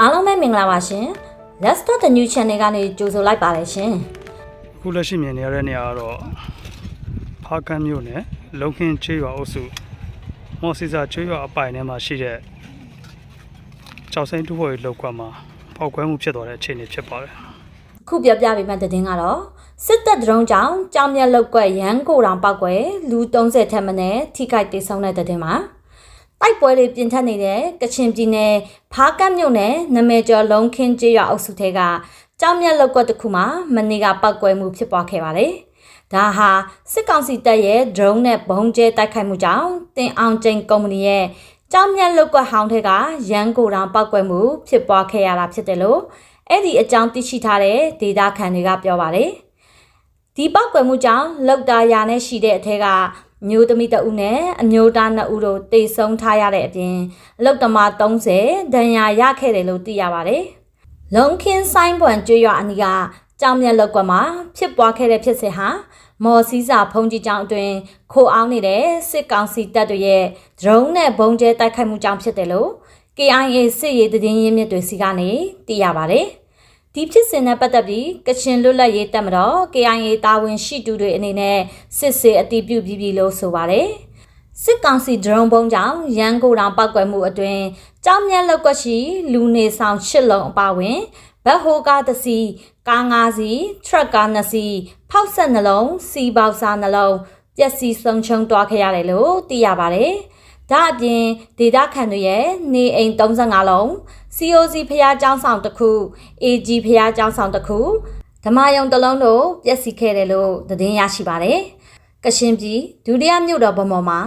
အားလုံးပဲမင်္ဂလာပါရှင် Let's start the new channel ကနေကြိုဆိုလိုက်ပါတယ်ရှင်အခုလက်ရှိမြင်နေရတဲ့နေရာကတော့ဖားကန်းမြို့နယ်လုံခင်းချေးရွာအုပ်စုမော်စီစာချေးရွာအပိုင်ထဲမှာရှိတဲ့ကြောက်စိမ့်တူဖို့ရေလောက်ကွက်မှာပောက်ကွဲမှုဖြစ်သွားတဲ့အခြေအနေဖြစ်ပါတယ်ခုပြောပြပေးမယ့်သတင်းကတော့စစ်တပ်ဒရုန်းကြောင့်ကြောင်မြက်လောက်ကွက်ရန်ကိုတောင်ပောက်ကွယ်လူ30ထက်မနည်းထိခိုက်ဒေဆုံးတဲ့သတင်းမှာ တိုက်ပွဲတွေပြင်ထက်နေတဲ့ကချင်ပြည်နယ်ဖားကတ်မြို့နယ်နမဲကျော်လုံးခင်းကျေးရွာအုပ်စုထဲကကြောင်မြက်လောက်ကွက်တစ်ခုမှာမနေ့ကပောက်ကွယ်မှုဖြစ်ပွားခဲ့ပါတယ်။ဒါဟာစစ်ကောင်စီတပ်ရဲ့ drone နဲ့ဘုံကျဲတိုက်ခိုက်မှုကြောင့်တင်အောင်ကျင်းကုမ္ပဏီရဲ့ကြောင်မြက်လောက်ကွက်ဟောင်းထက်ကရန်ကိုတောင်ပောက်ကွယ်မှုဖြစ်ပွားခဲ့ရတာဖြစ်တယ်လို့အဲ့ဒီအကြောင်းသိရှိထားတဲ့ဒေတာခန်တွေကပြောပါတယ်။ဒီပောက်ကွယ်မှုကြောင့်လောက်တာယာနဲ့ရှိတဲ့အထက်က မျိုးသမီးတဦးနဲ့အမျိုးသားနှစ်ဦးတို့တိတ်ဆုံးထားရတဲ့အပြင်အလုတ်သမား30ဒဏ်ရာရခဲ့တယ်လို့သိရပါတယ်။လုံခင်းဆိုင်ပွန်ကျွရွာအနီးကကြောင်မြက်လောက်ကွက်မှာဖြစ်ပွားခဲ့တဲ့ဖြစ်စဉ်ဟာမော်စည်းစာဖုန်ကြီးကျောင်းအတွင်းခိုအောင်နေတဲ့စစ်ကောင်စီတပ်တွေရဲ့ drone နဲ့ဘုံကျဲတိုက်ခိုက်မှုကြောင့်ဖြစ်တယ်လို့ KIA စစ်ရေးသတင်းရင်းမြစ်တွေစီကနေသိရပါတယ်။ ဒီဖြစ်စဉ်နဲ့ပတ်သက်ပြီးကချင်လွတ်လပ်ရေးတပ်မတော် KIA တာဝန်ရှိသူတွေအနေနဲ့စစ်ဆေးအတည်ပြုပြီးပြီလို့ဆိုပါတယ်။စစ်ကောင်စီ drone ဘုံကြောင့်ရန်ကိုတောင်ပောက်ကွယ်မှုအတွင်းကြောင်မြတ်လောက်ကွက်ရှိလူနေဆောင်၈လုံးအပါအဝင်ဘက်ဟိုကားတစ်စီးကား၅စီးထရက်ကား၂စီးဖောက်ဆက်နှလုံးစီပေါက်စားနှလုံးပျက်စီးဆုံးရှုံးသွားခဲ့ရတယ်လို့သိရပါတယ်။ဒါအပြင်ဒေတာခန်တွေရဲ့နေအိမ်35လုံး COC ဖျားကျောင်းဆောင်တစ်ခု AG ဖျားကျောင်းဆောင်တစ်ခုဓမ္မယုံတစ်လုံးတို့ပျက်စီးခဲ့တယ်လို့သတင်းရရှိပါတယ်။ကရှင်ပြည်ဒုတိယမြို့တော်ဗမော်မှာ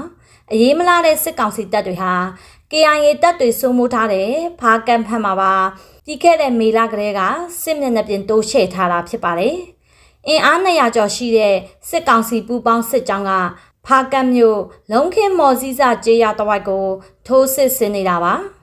အရေးမလားတဲ့စစ်ကောင်စီတပ်တွေဟာ KIA တပ်တွေစိုးမိုးထားတဲ့ဖားကန်ဖက်မှာပါပြီးခဲ့တဲ့မေလကလေးကစစ်မျက်နှာပြင်တိုးချဲ့ထားတာဖြစ်ပါတယ်။အင်အား200ကျော်ရှိတဲ့စစ်ကောင်စီပူးပေါင်းစစ်ကြောင်းကဖားကန်မြို့လုံခင်းမော်စည်းစာကျေးရွာတဝိုက်ကို ထိုးစစ်ဆင်နေတာပါ။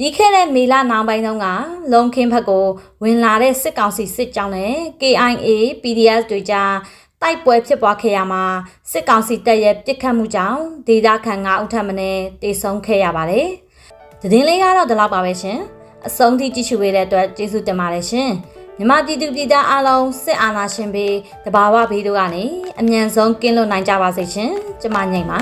ပြီးခဲ့တဲ့မေလနောက်ပိုင်းတုန်းကလုံခင်းဘက်ကိုဝင်လာတဲ့စစ်ကောင်စီစစ်ကြောင်းနဲ့ KIA PDF တွေကြားတိုက်ပွဲဖြစ်ပွားခဲ့ရမှာစစ်ကောင်စီတပ်ရဲ့ပစ်ခတ်မှုကြောင့်ဒေသခံ9ဦးထပ်မံတေဆုံးခဲ့ရပါတယ်။သတင်းလေးကတော့ဒီလောက်ပါပဲရှင်။အဆုံးထိကြည့်ရှုပေးတဲ့အတွက်ကျေးဇူးတင်ပါတယ်ရှင်။မြမပြည်သူပြည်သားအားလုံးစစ်အာဏာရှင်ဘေးတဘာဝဘေးတို့ကနေအမြန်ဆုံးကင်းလွတ်နိုင်ကြပါစေရှင်။ကျွန်မညိမ့်ပါ